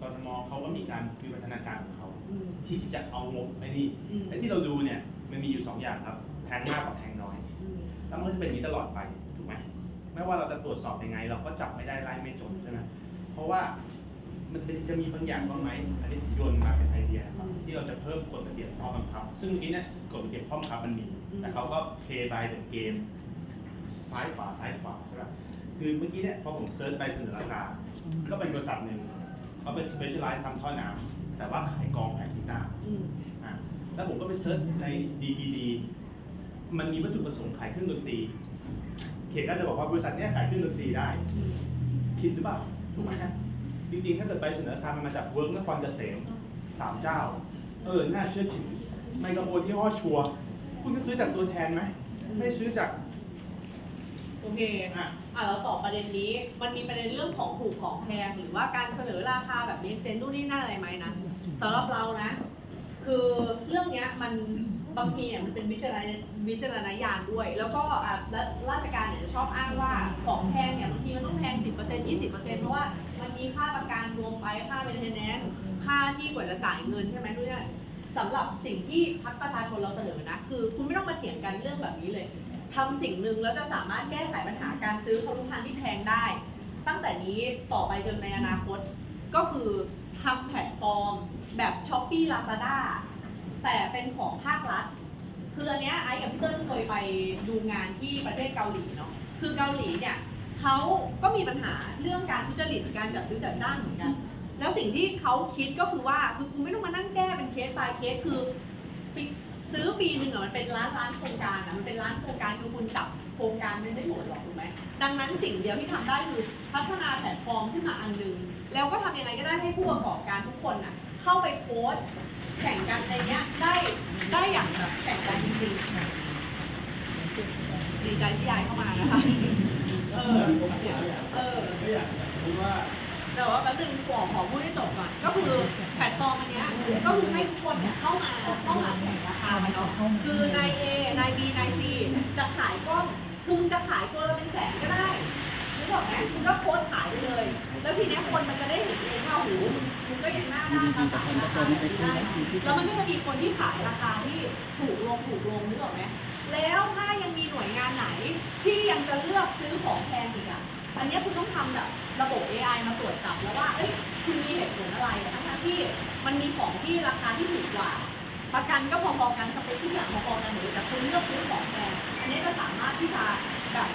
ตกทมเขาก็มีการวิวัฒนาการของเขาอืมที่จะเอางบไอ้นี่อืมไอ้ที่เราดูเนี่ยมันมีอยู่สองอย่างครับแทงมากกับแทงน้อยอืมแล้วมันก็จะเป็นอย่างนี้ตลอดไปถูกไหมไม่ว่าเราจะตรวจสอบยังไง เราก็จับไม่ได้ไล่ไม่จนใช่ไหมเพราะว่ามันเป็นจะมีบางอย่างบ้างไหมอันนี้โยนมาเป็นไอเดียนะครับที่เราจะเพิ่มกฎระเบียบข้อบังคับ ซึ่งเมื่อกี้เนี่ยกฎระเบียบข้อบังคับมันมีแต่เขาก็เพย์บายเดอะเกมซ้ายขวาซ้ายขวาใช่ไหมคือเมื่อกี้เนี่ยพอผมเซิร์ชไปเสนอราคาก็เป็นบริษัทหนึ่ง เขาเป็น specialize ทำท่อน้ำแต่ว่าขายกองแผงกีตาร์อืมอะแล้วผมก็ไปเซิร์ชใน DPD มันมีวัตถุประสงค์ขายเครื่องดนตรี เขตก็จะบอกว่าบริษัทเนี้ยขายเครื่องดนตรีได้ อืม ผิดหรือเปล่าถูกไหมฮะจริงๆ ถ้าเกิดไปเสนอราคามันมาจากเวิร์กนครเกษมสามเจ้า เออ น่าเชื่อถือไมโครโฟนที่ห้อชัวร์คุณก็ซื้อจากตัวแทนไหม ไม่ซื้อจากโอ เคอะอะเราตอบประเด็นนี้ มันมีประเด็นเรื่องของถูกของแพงหรือว่าการเสนอราคาแบบนี้เซนนู่นนี่นั่นอะไรไหมนะสำหรับเรานะ คือเรื่องเนี้ยมันบางทีเนี่ยมันเป็นวิจารณวิจารณญาณด้วย แล้วก็อะและราชการเนี่ยจะชอบอ้างว่าของแพงเนี่ยบางทีมันต้องแพง 10% 20%เพราะว่ามันมีค่าประกันรวมไปค่าเ a นเทนแนนค่าที่กว่าจะจ่ายเงินใช่ไหมทุกอย่างสำหรับสิ่งที่พรรคประชาชนเราเสนอนะ คือคุณไม่ต้องมาเถียงกันเรื่องแบบนี้เลย ทำสิ่งหนึ่งแล้วจะสามารถแก้ไขปัญหาการซื้อคอรุพันธ์ที่แพงได้ ตั้งแต่นี้ต่อไปจนในอนาคตก็คือทำแพลตฟอร์มแบบ s h อ p e e Lazada แต่เป็นของภาครัฐ คืออันเนี้ยไอ้กับพี่เติ้ลเคยไปดูงานที่ประเทศเกาหลีเนาะคือเกาหลีเนี่ยเขาก็มีปัญหาเรื่องการทุจริตการจัดซื้อจัดจ้างเหมือนกัน แล้วสิ่งที่เขาคิดก็คือว่าคือกูไม่ต้องมานั่งแก้เป็นเคส by เคสคือปี ซื้อปีหนึ่งอะมันเป็นล้านล้านโครงการอะมันเป็นล้านโครงการคือคุณจับโครงการไม่ได้หมดหรอกถูกไหมดังนั้นสิ่งเดียวที่ทำได้คือพัฒนาแพลตฟอร์มขึ้นมาอันหนึ่งแล้วก็ทำยังไงก็ได้ให้ผู้ประกอบการทุกคนน่ะเข้าไปโพสต์แข่งกันในเนี้ยได้ได้อย่างแบบแข่งกันจริงๆดีใจที่ยายเข้ามานะคะเออเออไม่อยากพูดว่า แต่ว่าแป๊บนึงขอขอพูดให้จบก่อนก็คือแพลตฟอร์มอันเนี้ยก็คือให้ทุกคนเนี่ยเข้ามาเข้ามาแข่งราคาเนาะคือนาย A นาย B นาย C จะขายกล้องคุณจะขายตัวละเป็นแสนก็ได้นึกออกไหมคุณก็โพสขายไปเลย แล้วทีเนี้ยคนมันจะได้เห็นเองว่าโอ้โหคุณก็ยังหน้าด้านมาขายราคาได้นะแล้วมันก็จะมีคนที่ขายราคาที่ถูกลงถูกลงนึกออกไหมแล้วถ้ายังมีหน่วยงานไหนที่ยังจะเลือกซื้อของแพงอีกอะ อันนี้คุณต้องทำแบบระบบ AI มาตรวจจับแล้วว่า เอ้ย คุณมีเหตุผลอะไรทั้งที่มันมีของที่ราคาที่ถูกกว่า ประกันก็พอๆกันสเปคทุกอย่างพอๆกันหมดเลยแต่คุณเลือกซื้อของแพงอันนี้จะสามารถที่จะแบบ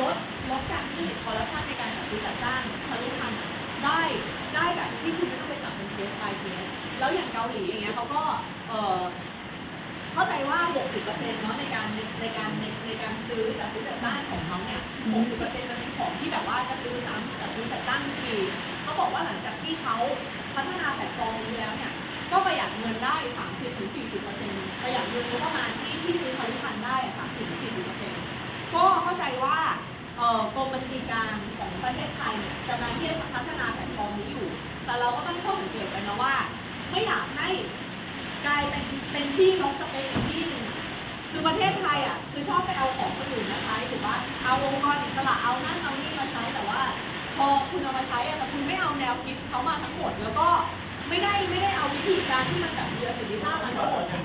ลดลดการที่คอร์รัปชันในการจัดซื้อจัดจ้างทะลุพันได้ได้แบบที่คุณไม่ต้องไปจับเป็นเคส by เคสแล้วอย่างเกาหลีอย่างเงี้ยเขาก็เออ เข้าใจว่า 60%เนาะในการในการในในการซื้อจัดซื้อจัดจ้างของเขาเนี่ย 60%จะเป็นของที่แบบว่าจะซื้อซ้ำจัดซื้อจัดจ้างทุกปีเขาบอกว่าหลังจากที่เขาพัฒนาแพลตฟอร์มนี้แล้วเนี่ย ก็ประหยัดเงินได้ 30-40%ประหยัดเงินงบประมาณที่ที่ซื้อผลิตภัณฑ์ได้อะ30-40%ก็เข้าใจว่าเอ่อกรมบัญชีกลางของประเทศไทยเนี่ยกำลังที่จะพัฒนาแพลตฟอร์มนี้อยู่ แต่เราก็ต้องข้อสังเกตไปนะว่า ไม่อยากให้ กลายเป็นเป็นที่ลดสเปคอีกที่หนึ่งคือประเทศไทยอะคือชอบไปเอาของคนอื่นมาใช้หรือว่าเอาองค์กรอิสระเอานั่นเอานี่มาใช้แต่ว่า พอคุณเอามาใช้อะแต่คุณไม่เอาแนวคิดเขามาทั้งหมด แล้วก็ไม่ได้ไม่ได้เอาวิธีการที่มันแบบมีประสิทธิภาพมาทั้งหมดอะ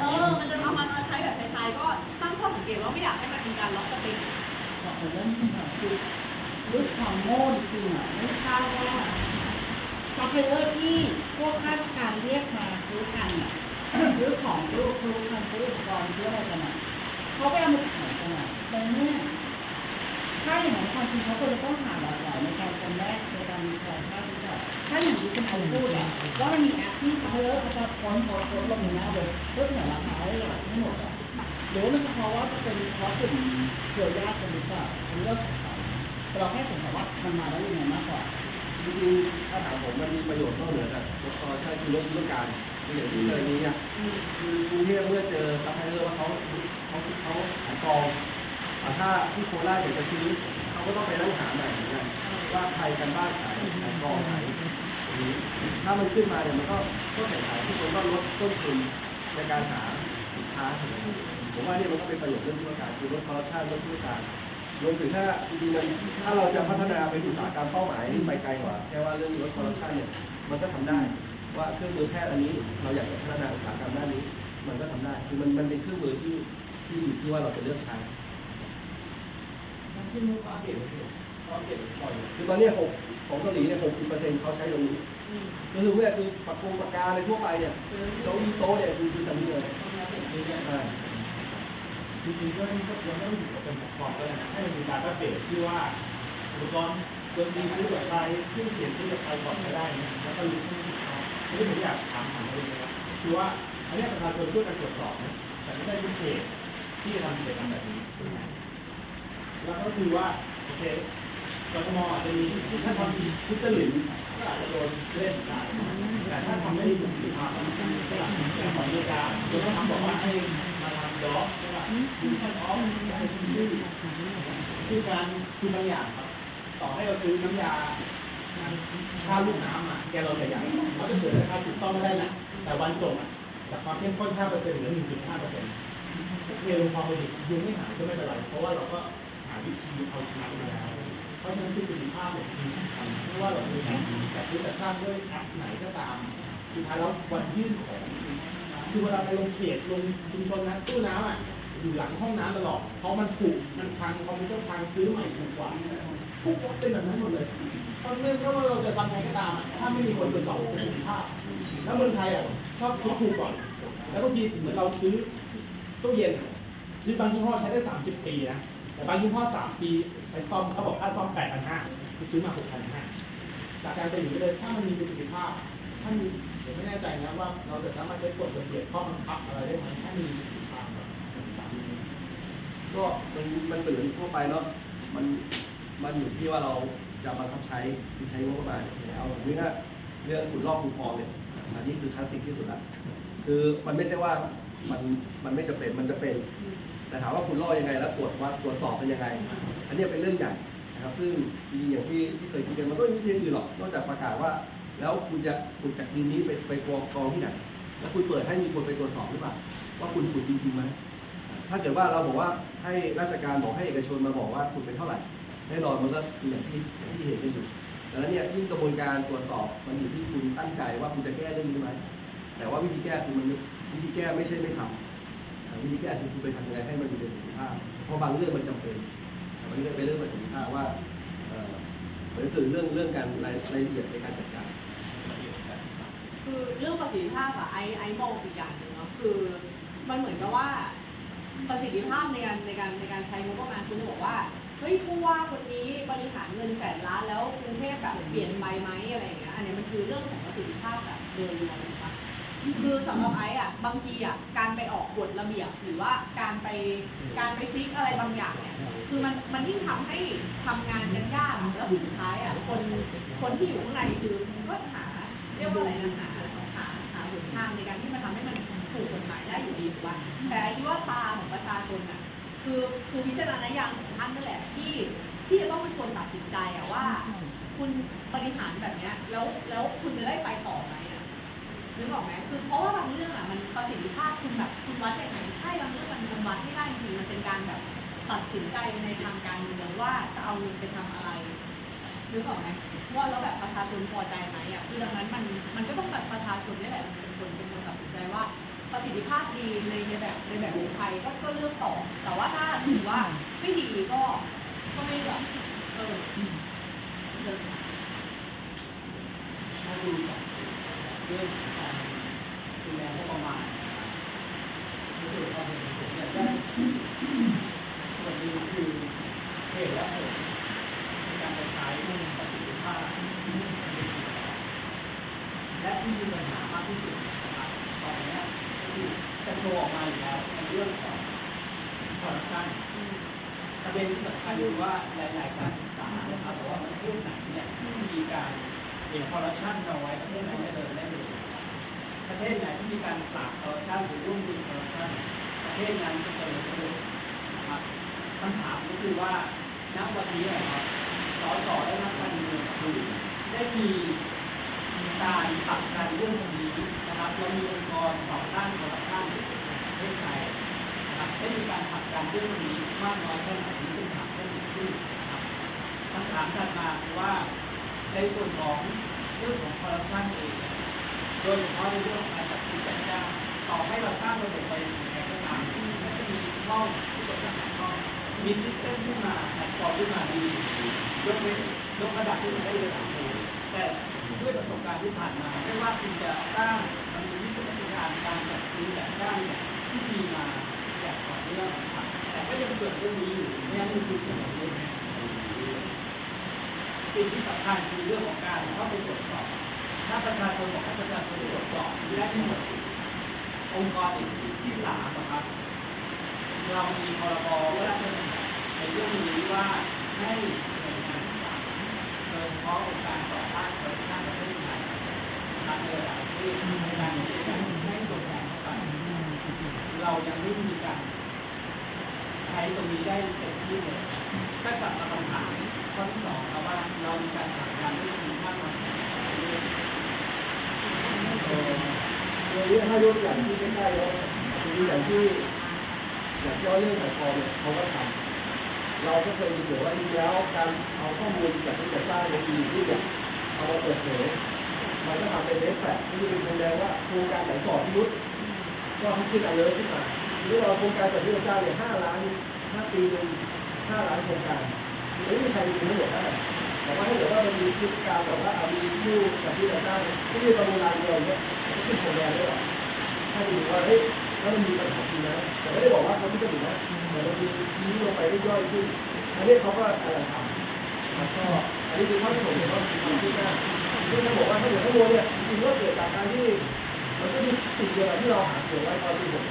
เออมันจะเอามันมาใช้แบบไทยๆก็ตั้งข้อสังเกตว่าไม่อยากให้มันเป็นการล็อกสเปค บอกเลยว่านี่ค่ะคือด้วยความโง่จริงๆอะไม่ทราบว่าซัพพลายเออร์ที่พวกข้าราชการเรียกมาซื้อกันอะซื้อของซื้อครูกันซื้ออุปกรณ์ซื้ออะไรกันอะเขาไปเอามาขายกันอะแต่เนี่ยถ้าอย่างนั้นความจริงเขาควรจะต้องหาหลากหลายในการจำแนกในการมีการค่าใช้จ่ายถ้าอย่างที่คุณเอาพูดอะว่ามันมีแอปที่ซัพพลาเออร์เขาจะค้นค้นค้นลงในหน้าเลยเพื่อเสนอราคาให้หลายทั้งหมดอะหรือว่ามันเฉพาะว่าจะเป็นเฉพาะกลุ่มเครือญาติกันหรือเปล่าอันนี้ก็สงสัยแต่เราแค่สงสัยว่ามันมาได้ยังไงมากกว่า จริงๆถ้าถามผมมันมีประโยชน์นอกเหนือจากรถคอร์ใช่คือรถธุรการอย่างที่ เคยนี้เนี่ยคือกรุงเทพเมื่อเจอซัพพลายเออร์ว่าเขาเขาเขาขายกองอ่ถ้าที่โคราชอยากจะซื้อเขาก็ต้องไปนั่งหาใหม่เหมือนกันว่าใครกันบ้านขายขายกองขายอย่างนี้ถ้ามันขึ้นมาเนี่ยมันก็ก็แข่งขันทุกคนก็ลดต้นทุนในการหาสินค้าผมว่าเนี่ยมันก็เป็นประโยชน์เรื่องธุรการคือลดคอร์รัปชันลดธุรการรวมถึงถ้าจริงๆนถ้าเราจะพัฒนาเป็นอุตสาหกรรมเป้าหมายที่ไปไกลกว่าแค่ว่าเรื่องลดคอร์รัปชันเนี่ยมันก็ทำได้ ว่าเครื่องมือแพทย์อันนี้เราอยากจะพัฒนาอุตสาหกรรมด้านนี้ มันก็ทำได้คือมันมันเป็นเครื่องมือที่ที่อยู่ที่ว่าเราจะเลือกใช้ที่มุกอัปเดตเลยก็อัปเดตบ่อยคือตอนเนี้ยหกของเกาหลีเนี่ยหกสิบเปอร์เซ็นต์เขาใช้ตรงนี้อืมก็คือเนี่ยคือปากกงปากกาอะไรทั่วไปเนี่ยเก้าอี้โต๊ะเนี่ยคือคือทำนี่เลยใช่จริงๆก็ยังก็ยังไม่ได้อยู่กับเป็นแพลตฟอร์มก็เลยนะให้มันมีการอัปเดตที่ว่าอุปกรณ์ดนตรีซื้อกับใครเครื่องเสียงซื้อกับใครก่อนก็ได้นะแล้วก็ลิงก์ให้ลูกค้า ทีนี้ผมอยากถามถามเลยนะครับคือว่าอันนี้ประชาชนช่วยกันตรวจสอบนะแต่ไม่ได้ทุกเขตที่จะทำกิจกรรมแบบนี้แล้วก็คือว่าโอเคกรทมอาจจะมีถ้าทำทุจริตก็อาจจะโดนเล่นได้แต่ถ้าทำไม่ได้ประสิทธิภาพก็อย่างอย่างของอเมริกาโดนทำบอกว่าให้มาทำด็อกใช่ป่ะดูแค่ออฟให้ชื่อคือการคือบางอย่างครับ ต่อให้เราซื้อน้ำยา ค่าลูกน้ำอะแกเราใส่ยางเขาจะเสียค่าถูกต้องไม่ได้นะ แต่วันส่งอะจากความเข้มข้น5%เหลือ1.5%โอเคลงความเป็นยังไม่หายก็ไม่เป็นไร เพราะว่าเราก็หาวิธีเอาชนะมาแล้วเพราะฉะนั้นประสิทธิภาพเนี่ยมีสำคัญไม่ว่าเราจะทำแต่ซื้อแต่สร้างด้วยแอปไหนก็ตามสุดท้ายแล้ววันยื่นของคือเวลาไปลงเขตลงชุมชนนะตู้น้ำอะอยู่หลังห้องน้ำตลอดเพราะมันผูกมันพังคอมพิวเตอร์พังซื้อใหม่ถูกกว่า ทุกวัดเป็นแบบนั้นหมดเลยเพราะฉะนั้ถ้าว่าเราจะทำอะไรก็ตามถ้าไม่มีคนตรวจสอบประสิทธิภาพ แล้วเมืองไทยอะชอบซื้อถูกก่อน แล้วบางทีเหมือนเราซื้อตู้เย็นซื้อบางยี่ห้อใช้ได้ 30 ปีนะแต่บางยี่ห้อ3ปีไปซ่อมเขาบอกค่าซ่อม8,500คือซื้อมา6,500จากการไปอยู่เลยถ้ามันมีประสิทธิภาพถ้ามีเดี๋ยวไม่แน่ใจนะว่าเราจะสามารถใช้กฎระเบียบข้อบังคับอะไรได้ไหมถ้ามีประสิทธิภาพก็มันมันเป็นเหมือนทั่วไปเนาะมัน มันอยู่ที่ว่าเราจะบังคับใช้ใช้งบประมาณเอาอย่างนี้นะเรื่องขุดลอกคูคลองเนี่ยอันนี้คือคลาสสิกที่สุดละคือมันไม่ใช่ว่ามันมันไม่จะเป็นมันจะเป็น แต่ถามว่าคุณลอกยังไง แล้วตรวจวัดตรวจสอบเป็นยังไง อันนี้เป็นเรื่องใหญ่นะครับ ซึ่งจริงๆอย่างที่ที่เคยคุยกันมันก็ไม่มีวิธีอื่นหรอกนอกจากประกาศว่า แล้วคุณจะขุดจากดินนี้ไปไปกองกองที่ไหนแล้วคุณเปิดให้มีคนไปตรวจสอบหรือเปล่าว่าคุณขุดจริงๆไหมถ้าเกิดว่าเราบอกว่าให้ราชการบอกให้เอกชนมาบอกว่าคุณเป็นเท่าไหร่ แน่นอนมันก็คืออย่างที่อย่างที่เห็นกันอยู่ดังนั้นเนี่ยยิ่งกระบวนการตรวจสอบมันอยู่ที่คุณตั้งใจว่าคุณจะแก้เรื่องนี้ไหมแต่ว่าวิธีแก้คือมันวิธีแก้ไม่ใช่ไม่ทำแต่วิธีแก้คือคุณไปทำยังไงให้มันมีประสิทธิภาพเพราะบางเรื่องมันจำเป็นแต่บางเรื่องเป็นเรื่องประสิทธิภาพว่าเออมันคือเรื่องเรื่องการรายละเอียดในการจัดการคือเรื่องประสิทธิภาพอะไอไอมองอีกอย่างหนึ่งเนาะคือมันเหมือนกับว่าประสิทธิภาพในการในการในการใช้งบประมาณคุณจะบอกว่า เฮ้ยผู้ว่าคนนี้บริหารเงินแสนล้านแล้วกรุงเทพแบบเปลี่ยนไปไหมอะไรอย่างเงี้ยอันนี้มันคือเรื่องของประสิทธิภาพแบบโดยรวมนะคะคือสำหรับไอ้อะบางทีอะการไปออกกฎระเบียบหรือว่าการไปการไปฟิกอะไรบางอย่างเนี่ยคือมันมันยิ่งทำให้ทำงานกันยากแล้วสุดท้ายอะคนคนที่อยู่ข้างในคือก็หาเรียกว่าอะไรนะหาหาหาหนทางในการที่มันทำให้มันถูกกฎหมายได้อยู่ดีถูกป่ะแต่ไอ้ที่ว่าตาของประชาชนน่ะ คือคือวิจารณญาณของท่านนั่นแหละที่ที่จะต้องเป็นคนตัดสินใจอะว่า คุณบริหารแบบเนี้ยแล้วแล้วคุณจะได้ไปต่อไหมอะนึกออกไหมคือเพราะว่าบางเรื่องอะมันประสิทธิภาพคุณแบบคุณวัดยังไงใช่บางเรื่องมันมันวัดไม่ได้จริงๆมันเป็นการแบบตัดสินใจในทางการเมืองว่าจะเอาเงินไปทำอะไรนึกออกไหมว่าแล้วแบบประชาชนพอใจไหมอะคือดังนั้นมันมันก็ต้องแบบประชาชนนี่แหละเป็นคนเป็นคนตัดสินใจว่า ประสิทธิภาพดีในในแบบในแบบของไทยก็ก็เลือกต่อ แต่ว่าถ้าถือว่าไม่ดีก็ก็ไม่เลือกเออเชิญค่ะ ถ้าดูจากเรื่องการดูแลงบประมาณในส่วนความเห็นของผมเนี่ยได้ส่วนหนึ่งคือเหตุและผลในการจะใช้ประสิทธิภาพและที่มีปัญหามากที่สุดนะครับตอนนี้ก็คือจะโชว์ออกมาอยู่แล้วในเรื่องของคอร์รัปชัน ประเด็นที่สำคัญคือว่าหลาย ๆ การศึกษานะครับว่าประเทศไหนเนี่ยที่มี การเห็นคอร์รัปชันเอาไว้ประเทศนั้นจะเดินได้เร็วประเทศไหนที่มีการปราบคอร์รัปชันหรือร่วมมือคอร์รัปชันประเทศนั้นจะเจริญเร็วนะครับคำถามก็คือว่าณวันนี้นะครับสสและนักการเมืองคือได้มีการผลักดันเรื่องนี้นะครับเรามีองค์กรต่อต้านคอร์รัปชันประเทศไทยนะครับได้มีการผลักดันเรื่องนี้มากน้อยแค่ไหนนี่เป็นถามแค่หนึ่งคำถามถัดมาคือว่า ในส่วนของเรื่องของคอร์รัปชันเองโดยเฉพาะในเรื่องของการจัดซื้อจัดจ้างต่อให้เราสร้างระบบไปยังไงก็ตามมันจะมีช่องที่กดจากช่องมีซิสเต็มขึ้นมาแพลตฟอร์มขึ้นมาดียกเว้นยกระดับขึ้นมาได้ระดับหนึ่งแต่ด้วยประสบการณ์ที่ผ่านมาไม่ว่าคุณจะสร้างมันมีวิธีการการจัดซื้อจัดจ้างเนี่ยที่ดีมาอย่างต่อเนื่องแต่ก็ยังเกิดเรื่องนี้อยู่เนี่ยนี่คือจุดสำคัญ สิ่งที่สำคัญคือเรื่องของการเข้าไปตรวจสอบ ถ้าประชาชนบอกให้ประชาชนตรวจสอบและที่หมดองค์กรอีกที่สามนะครับ เรามีพรบว่าราชบัญในเรื่องนี้ว่าให้หน่วยงานที่สามโดยเฉพาะองค์การต่อต้านคอร์รัปชันประเทศไทยนะครับในหลายปรเทศในการที่จะให้ตัวแทนเข้าไปเรายังไม่มีการใช้ตรงนี้ได้เต็มที่เลยก็กลับมาคำถามข้อที่สองครับ เรามีการทำงานด้วยทีมมากน้อยขนาดไหนด้วยเอ่อโดยที่ถ้ายกตัวอย่างที่ใกล้ๆแล้วคืออย่างที่อย่างที่ว่าเรื่องแพลตฟอเนี่ยเขาก็ทำเราก็เคยมีเกี่ยวว่าจริงแล้วการเอาข้อมูลจากซื้อจากจ้างในปีที่เนี่ยเอามาเปิดเผยมันก็ทำเป็นเรฟแฟกที่เป็นแสดงว่าโครงการไหนสอบพิรุษก็ให้ขึ้นอันเลิศขึ้นมาหรือเราโครงการจัดซื้อจัดจ้างเนี่ยห้าล้านห้าปีหนึ่งห้าล้านโครงการไม่มีใครดูทั้งหมดได้ พฤติการแบบว่าเอามีผู้กับที่จะได้ที่มีประมูลรายเดียวเนี่ยก็ขึ้นโครงแรมได้หรอถ้าดูว่าเฮ้ยแล้วมันมีปัญหาจริงนะแต่ไม่ได้บอกว่าเขาที่จะถูกนะแต่มันมีชี้ลงไปได้ย่อยขึ้นอันนี้เขาก็อะไรทำแล้วก็อันนี้คือข้อที่ผมเห็นว่ามีความคืบหน้าซึ่งเขาบอกว่าถ้าเกิดข้อมูลเนี่ยจริงๆก็เกิดจากการที่มันก็มีสิ่งเดียวที่เราหาเสียงไว้ตอนที่ผม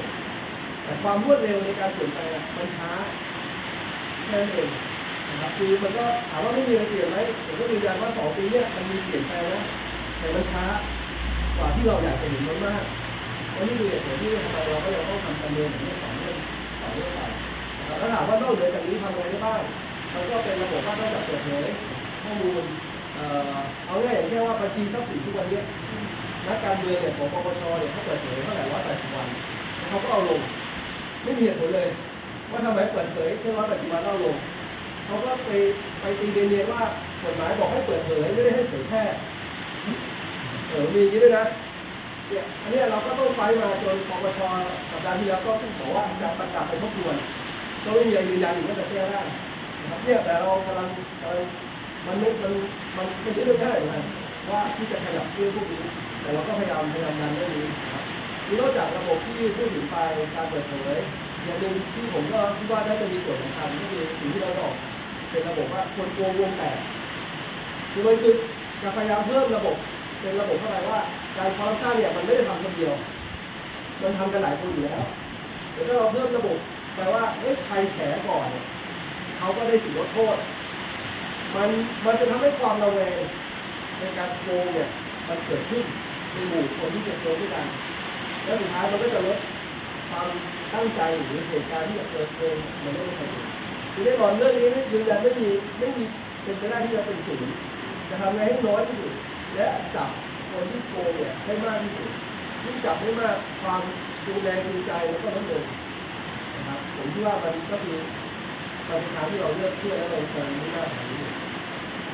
แต่ความรวดเร็วในการเปลี่ยนแปลงมันช้าแค่นั้นเองนะครับคือมันก็ถามว่าไม่มีอะไรเปลี่ยน ผมก็ยืนยันว่าสองปีเนี่ยมันมีเปลี่ยนแปลงนะแต่มันช้ากว่าที่เราอยากจะเห็นมันมากเพราะนี่คือเหตุผลที่ทำไมเราก็ยังต้องทำการเมืองแบบนี้ต่อเนื่องต่อเนื่องไปแล้วถามว่านอกเหนือจากนี้ทำอะไรได้บ้างมันก็เป็นระบบว่านอกจากเปิดเผยข้อมูลเอาง่ายอย่างแค่ว่าบัญชีทรัพย์สินทุกวันเนี้ยนักการเมืองเนี่ยของปปชเนี่ยเขาเปิดเผยเท่าไหร่ร้อยแปดสิบวันเขาก็เอาลง ไม่มีเหตุผลเลย ว่าทำไมเปิดเผยแค่ร้อยแปดสิบวันแล้วเอาลง เขาก็ไปไปตีเรียนๆว่ากฎหมายบอกให้เปิดเผยไม่ได้ให้เผยแพร่เออมีอย่างนี้ด้วยนะเนี่ยอันนี้เราก็ต้องไฟมาจนปปชสัปดาห์ที่แล้วก็บอกว่าจะประกาศไปทบทวนก็ไม่มีอะไรยืนยันอีกว่าจะแก้ได้นะครับเนี่ยแต่เรากำลังกำลังมันไม่มันมันไม่ใช่เรื่องง่ายเหมือนกันว่าที่จะขยับเรื่องพวกนี้ แต่เราก็พยายามพยายามดันเรื่องนี้นะครับคือนอกจากระบบที่พูดถึงไปการเปิดเผยอย่างหนึ่งที่ผมก็คิดว่าน่าจะมีส่วนสำคัญก็คือสิ่งที่เราจะออก เป็นระบบว่าคนโกงวงแตกคือมันคือจะพยายามเพิ่มระบบ เป็นระบบเข้าไปว่าการคอร์รัปชันเนี่ยมันไม่ได้ทำคนเดียว มันทำกันหลายคนอยู่แล้วแต่ถ้าเราเพิ่มระบบแปลว่าเฮ้ยใครแฉก่อนเขาก็ได้สิทธิ์ลดโทษ มันมันจะทำให้ความระแวงในการโกงเนี่ยมันเกิดขึ้นในหมู่คนที่จะโกงด้วยกันแล้วสุดท้ายมันก็จะลดความตั้งใจหรือเหตุการณ์ที่จะเกิดโกงมันไม่ได้เกิ ในคือแน่นอนเรื่องนี้ไม่ยืนยันไม่มีไม่มีเป็นไปได้ที่จะเป็นศูนย์จะทำไงให้น้อยที่สุด และจับคนที่โกงเนี่ยให้มากที่สุดยิ่งจับได้มากความดูแลดูใจแล้วก็ลดลงนะครับผมคิดว่ามันก็คือมันเป็นทางที่เราเลือกเชื่อและเราควรไม่น่าทำนี้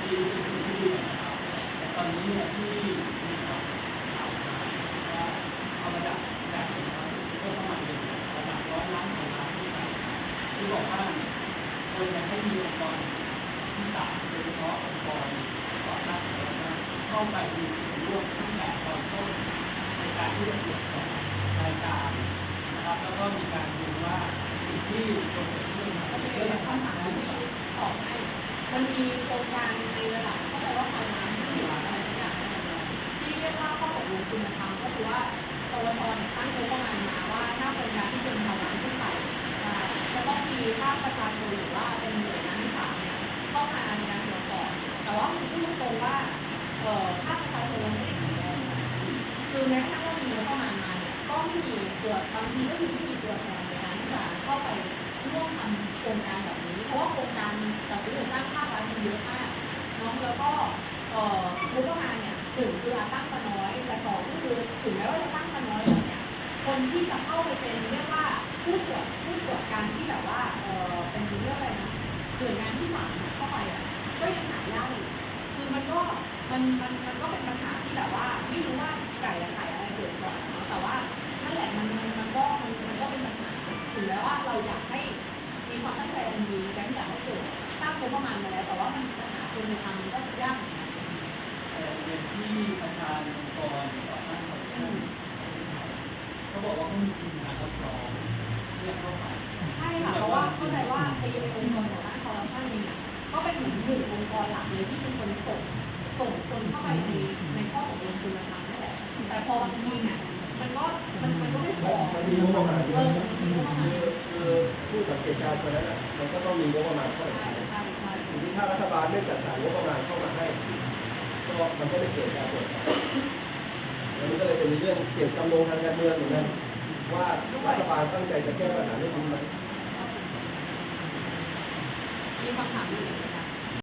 มีสิ่งที่ดีนะครับต่ตอนนี้เนี่ยที่มีข่าวข่าวว่าเอาระดับจากนี้ครับก็ประมาณหนึ่งระดับร้อยล้านของล้านที่ไปที่บอกว่า ควรจะให้มีองค์กรที่สามโดยเฉพาะองค์กรต่อต้านคอร์รัปชันเข้าไปมีส่วนร่วมตั้งแต่ตอนต้นในการที่จะตรวจสอบรายการนะครับ แล้วก็มีการดูว่าสิ่งที่โปรเซสที่มันก็ทำเยเรื่องเป็นามที่ตอบให้มันมีโครงการในระดับเข้าใจว่าไฟแนนที่อะไรสักอย่างนั่นที่เรียกว่าข้อตกลงคุณธรรมก็คือว่าปวชเนี่ยตั้งงบประมาณมาว่าถ้าโครงการที่เป็นพันล้าน จะต้องมีภาคประชาชนหรือว่าเป็นหน่วยงานที่สามเนี่ยเข้ามาในการตรวจสอบแต่ว่ามีพูดตรงว่าเอ่อภาคประชาชนยังไม่ได้แข็งแรงนะคือแม้กระทั่งว่ามีงบประมาณมาเนี่ยก็ไม่มีตัวบางทีก็คือไม่มีตัวแทนในการที่จะเข้าไปร่วมทำโครงการแบบนี้ เพราะว่าโครงการจัดซื้อจัดจ้างภาครัฐมันเยอะมากเนาะแล้วก็เอ่องบประมาณเนี่ยหนึ่งคือตั้งมาน้อยแต่สองก็คือถึงแม้ว่าจะตั้งมาน้อยแล้วเนี่ยคนที่จะเข้าไปเป็นเรียกว่า ผู้ตรวจผู้ตรวจการที่แบบว่าเออเป็นเรื่องอะไรนะหน่วยงานที่สามเนี่ยเข้าไปอะก็ยังหายากอยู่คือมันก็มันมันมันก็เป็นปัญหาที่แบบว่าไม่รู้ว่าไก่กับไข่อะไรเกิดก่อนเนาะแต่ว่านั่นแหละมันมันมันก็มันมันก็เป็นปัญหาถึงแม้วว่าเราอยากให้มีความตั้งใจอันดีแบงค์อยากให้เกิดตั้งงบประมาณมาแล้วแต่ว่ามันปัญหาคือในทางมันก็ยากแต่เป็นที่ประธานองค์กรต่อต้านคอร์รัปชันเขาบอกว่าเขามีทีมงานรับรอง ใช่ค่ะ เพราะว่าเข้าใจว่าไอ้องค์กรต่อต้านคอร์รัปชันเองอะก็เป็นหมือนหนึ่งองค์กรหลักเลยที่เป็นคนส่งส่งคนเข้าไปในในข้อตกลงคุณธรรมนั่นแหละแต่พอบางทีเนี่ยมันก็มันมันก็ไม่พอมันมีงบประมาณเออมันมีงบประมาณคือคือผู้สังเกตการณ์คนนั้นอะมันก็ต้องมีงบประมาณเข้าไปใช่ใช้ใช่ใช่ทีนี้ถ้ารัฐบาลไม่จัดสรรงบประมาณเข้ามาให้ก็มันก็ไม่เกิดการตรวจสอบแล้วมันก็เลยเป็นเรื่องเกี่ยวกับลงทางการเมืองเหมือนกัน ว่ารัฐบาลตั้งใจจะแก้ปัญหาเรื่องนี้ไหมมีคำถามอยู่